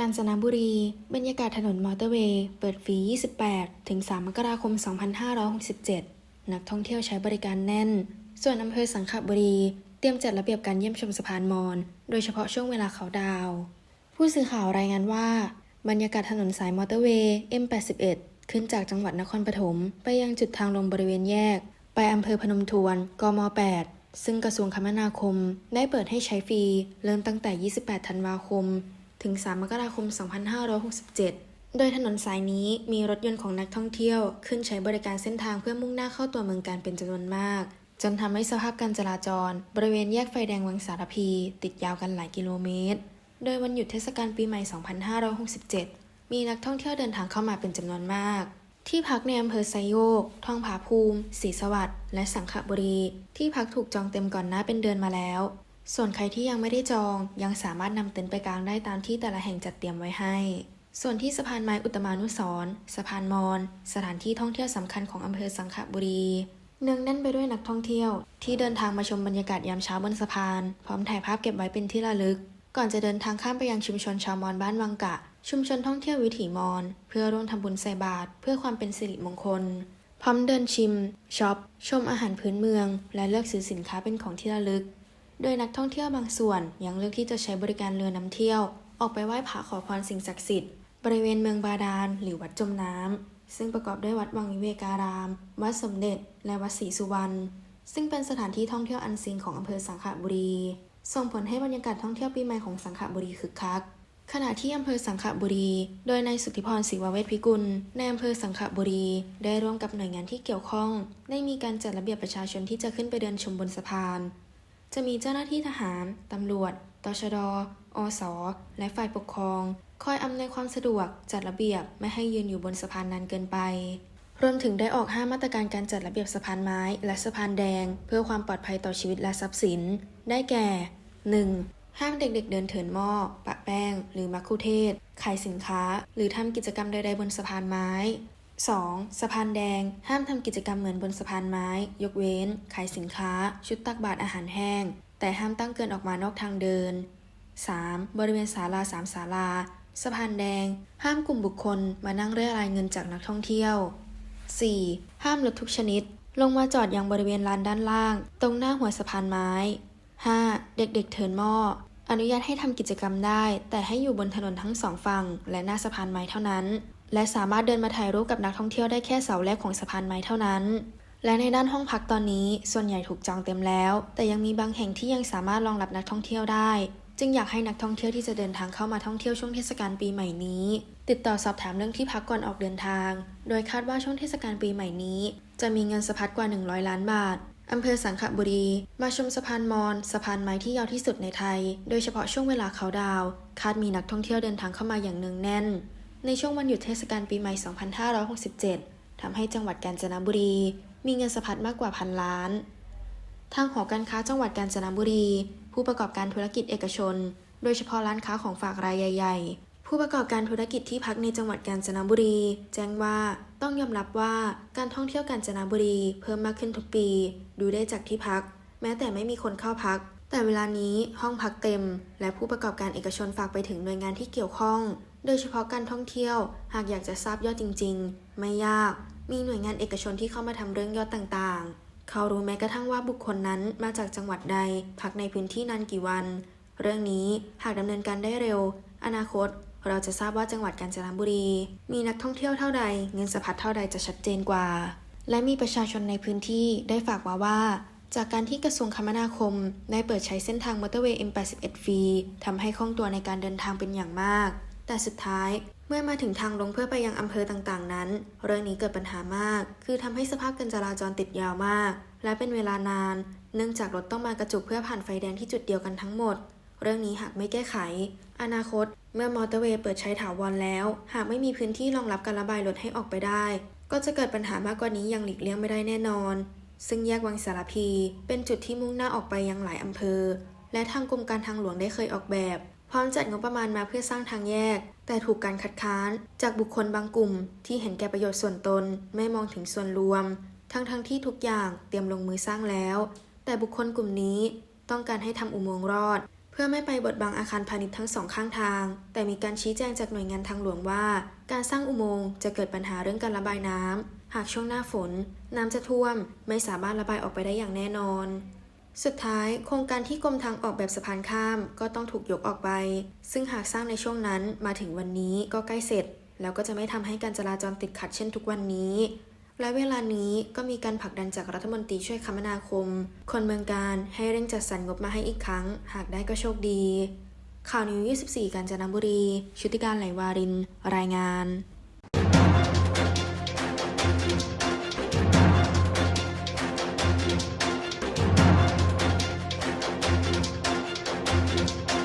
กาญจนบุรี บรรยากาศถนนมอเตอร์เวย์ เปิดฟรี 28 ถึง 3 มกราคม 2567 นักท่องเที่ยวใช้บริการแน่น ส่วนอำเภอสังขบุรี เตรียมจัดระเบียบการเยี่ยมชมสะพานมอญโดยเฉพาะช่วงเวลาเขาดาว ผู้สื่อข่าวรายงานว่า บรรยากาศถนนสายมอเตอร์เวย์ M81 ขึ้นจากจังหวัดนครปฐมไปยังจุดทางลงบริเวณแยก ไปอำเภอพนมทวน กม 8 ซึ่งกระทรวงคมนาคม ได้เปิดให้ใช้ฟรี เริ่มตั้งแต่ 28 ธันวาคม ถึง 3 มกราคม 2567 โดยถนนสายนี้มีรถยนต์ของนักท่องเที่ยว ขึ้นใช้บริการเส้นทางเพื่อมุ่งหน้าเข้าตัวเมืองการเป็นจำนวนมาก จนทำให้สภาพการจราจร บริเวณแยกไฟแดงวังสารพี ติดยาวกันหลายกิโลเมตร โดยวันหยุดเทศกาลปีใหม่ 2567 มีนักท่องเที่ยวเดินทางเข้ามาเป็นจำนวนมากที่พักในอำเภอไซโยก ทองผาภูมิศรีสวัสดิ์ และสังขบุรี ที่พักถูกจองเต็มก่อนหน้าเป็นเดือนมาแล้ว ส่วนใครที่ยังไม่ได้จองยังสามารถนำเต็นท์ไปกางได้ตามที่แต่ละแห่งจัดเตรียมไว้ให้ ส่วนที่สะพานไม้อุตมานุสร์สะพานมอญสถานที่ท่องเที่ยวสำคัญของอำเภอสังขบุรี เนืองแน่นไปด้วยนักท่องเที่ยว ที่เดินทางมาชมบรรยากาศยามเช้าบนสะพาน พร้อมถ่ายภาพเก็บไว้เป็นที่ระลึก ก่อนจะเดินทางข้ามไปยังชุมชนชาวมอญบ้านวังกะ ชุมชนท่องเที่ยววิถีมอญเพื่อร่วมทำบุญใส่บาตรเพื่อความเป็นสิริมงคล พร้อมเดินชิมช็อปชมอาหารพื้นเมือง และเลือกซื้อสินค้าเป็นของที่ระลึก โดยนักท่องเที่ยวบางส่วนยังเลือกที่จะใช้บริการเรือนำเที่ยว ออกไปไหว้พระขอพรสิ่งศักดิ์สิทธิ์บริเวณเมืองบาดาลหรือวัดจมน้ำซึ่งประกอบด้วยวัดวังวิเวการาม วัดสมเด็จ และวัดศรีสุวรรณซึ่งเป็นสถานที่ท่องเที่ยวอันซีนของอำเภอสังขบุรี ส่งผลให้บรรยากาศท่องเที่ยวปีใหม่ของสังขบุรีคึกคักขณะที่อำเภอสังขบุรี โดยนายสุทธิพรศิวเวชพิกุลในอำเภอสังขบุรี ได้ร่วมกับหน่วยงานที่เกี่ยวข้อง ได้มีการจัดระเบียบประชาชนที่จะขึ้นไปเดินชมบนสะพาน จะมีเจ้าหน้าที่ทหาร ตำรวจ ตชด อส และฝ่ายปกครอง คอยอำนวยความสะดวก จัดระเบียบ ไม่ให้ยืนอยู่บนสะพานนานเกินไป รวมถึงได้ออกห้ามมาตรการการจัดระเบียบสะพานไม้ และสะพานแดง เพื่อความปลอดภัยต่อชีวิตและทรัพย์สิน ได้แก่ 1. ห้ามเด็กๆ เดินเถินหม้อ ปะแป้ง หรือมักคุเทศ ขายสินค้า หรือทำกิจกรรมใดๆบนสะพานไม้ 2. สะพานแดง ห้ามทำกิจกรรมเหมือนบนสะพานไม้ ยกเว้น ขายสินค้า ชุดตักบาตรอาหารแห้ง แต่ห้ามตั้งเกินออกมานอกทางเดิน 3. บริเวณศาลาสามศาลา สะพานแดง ห้ามกลุ่มบุคคลมานั่งเรียรายเงินจากนักท่องเที่ยว 4. ห้ามรถทุกชนิด ลงมาจอดยังบริเวณลานด้านล่าง ตรงหน้าหัวสะพานไม้ 5. เด็กๆเถินหม้อ อนุญาตให้ทำกิจกรรมได้ แต่ให้อยู่บนถนนทั้งสองฝั่งและหน้าสะพานไม้เท่านั้น และสามารถเดินมาถ่ายรูปกับนักท่องเที่ยวได้แค่เสาแรกของสะพานไม้เท่านั้น และในด้านห้องพักตอนนี้ส่วนใหญ่ถูกจองเต็มแล้ว แต่ยังมีบางแห่งที่ยังสามารถรองรับนักท่องเที่ยวได้ จึงอยากให้นักท่องเที่ยวที่จะเดินทางเข้ามาท่องเที่ยวช่วงเทศกาลปีใหม่นี้ ติดต่อสอบถามเรื่องที่พักก่อนออกเดินทาง โดยคาดว่าช่วงเทศกาลปีใหม่นี้ จะมีเงินสะพัดกว่า 100 ล้านบาทอำเภอสังขบุรี มาชมสะพานมอญสะพานไม้ที่ยาวที่สุดในไทย โดยเฉพาะช่วงเวลาเขาดาว คาดมีนักท่องเที่ยวเดินทางเข้ามาอย่างเนืองแน่น ในช่วงวันหยุดเทศกาลปีใหม่ 2567 ทำให้จังหวัดกาญจนบุรี มีเงินสะพัดมากกว่าพันล้าน ทางหอการค้าจังหวัดกาญจนบุรี ผู้ประกอบการธุรกิจเอกชน โดยเฉพาะร้านค้าของฝากรายใหญ่ๆ ผู้ประกอบการธุรกิจที่พักในจังหวัดกาญจนบุรี แจ้งว่าต้องยอมรับว่าการท่องเที่ยวกาญจนบุรีเพิ่มมากขึ้นทุกปี ดูได้จากที่พัก แม้แต่ไม่มีคนเข้าพัก แต่เวลานี้ห้องพักเต็ม และผู้ประกอบการเอกชนฝากไปถึงหน่วยงานที่เกี่ยวข้อง โดยเฉพาะการท่องเที่ยว หากอยากจะทราบยอดจริง ๆ ไม่ยาก มีหน่วยงานเอกชนที่เข้ามาทำเรื่องยอดต่างๆ เขารู้แม้กระทั่งว่าบุคคลนั้นมาจากจังหวัดใด พักในพื้นที่นานกี่วัน เรื่องนี้หากดำเนินการได้เร็ว อนาคต เราจะทราบว่าจังหวัดกาญจนบุรี มีนักท่องเที่ยวเท่าใด เงินสะพัดเท่าใดจะชัดเจนกว่า และมีประชาชนในพื้นที่ได้ฝากมาว่าจากการที่กระทรวงคมนาคม ได้เปิดใช้เส้นทางมอเตอร์เวย์ M81 ฟรีทำให้คล่องตัวในการเดินทางเป็นอย่างมาก แต่สุดท้ายเมื่อมาถึงทางลงเพื่อไปยังอำเภอต่างๆ นั้น เรื่องนี้เกิดปัญหามาก คือทำให้สภาพการจราจรติดยาวมาก และเป็นเวลานาน เนื่องจากรถต้องมากระจุกเพื่อผ่านไฟแดงที่จุดเดียวกันทั้งหมด เรื่องนี้หากไม่แก้ไข อนาคต เมื่อมอเตอร์เวย์เปิดใช้ถาวรแล้ว หากไม่มีพื้นที่รองรับการระบายรถให้ออกไปได้ ก็จะเกิดปัญหามากกว่านี้อย่างหลีกเลี่ยงไม่ได้แน่นอน ซึ่งแยกวังสารพี เป็นจุดที่มุ่งหน้าออกไปยังหลายอำเภอ และทางกรมการทางหลวงได้เคยออกแบบ ร้อมจัดงบประมาณมาเพื่อสร้างทางแยก แต่ถูกการคัดค้านจากบุคคลบางกลุ่ม ที่เห็นแก่ประโยชน์ส่วนตน ไม่มองถึงส่วนรวม ทั้งๆทที่ทุกอย่างเตรียมลงมือสร้างแล้ว แต่บุคคลกลุ่มนี้ต้องการให้ทำอุโมงค์รอด เพื่อไม่ไปบดบังอาคารพาณิชย์ทั้งสองข้างทาง แต่มีการชี้แจงจากหน่วยงานทางหลวงว่า การสร้างอุโมงค์จะเกิดปัญหาเรื่องการระบายน้ำหากช่วงหน้าฝน น้ำจะท่วมไม่สามารถระบายออกไปได้อย่างแน่นอน สุดท้ายโครงการที่กรมทางออกแบบสะพานข้ามก็ต้องถูกยกออกไป ซึ่งหากสร้างในช่วงนั้นมาถึงวันนี้ก็ใกล้เสร็จ แล้วก็จะไม่ทำให้การจราจรติดขัดเช่นทุกวันนี้ และเวลานี้ก็มีการผลักดันจากรัฐมนตรีช่วยคมนาคม คนเมืองการให้เร่งจัดสรรงบมาให้อีกครั้ง หากได้ก็โชคดี ข่าวนิว 24 กาญจนบุรี ชุติการไหลวาริน รายงาน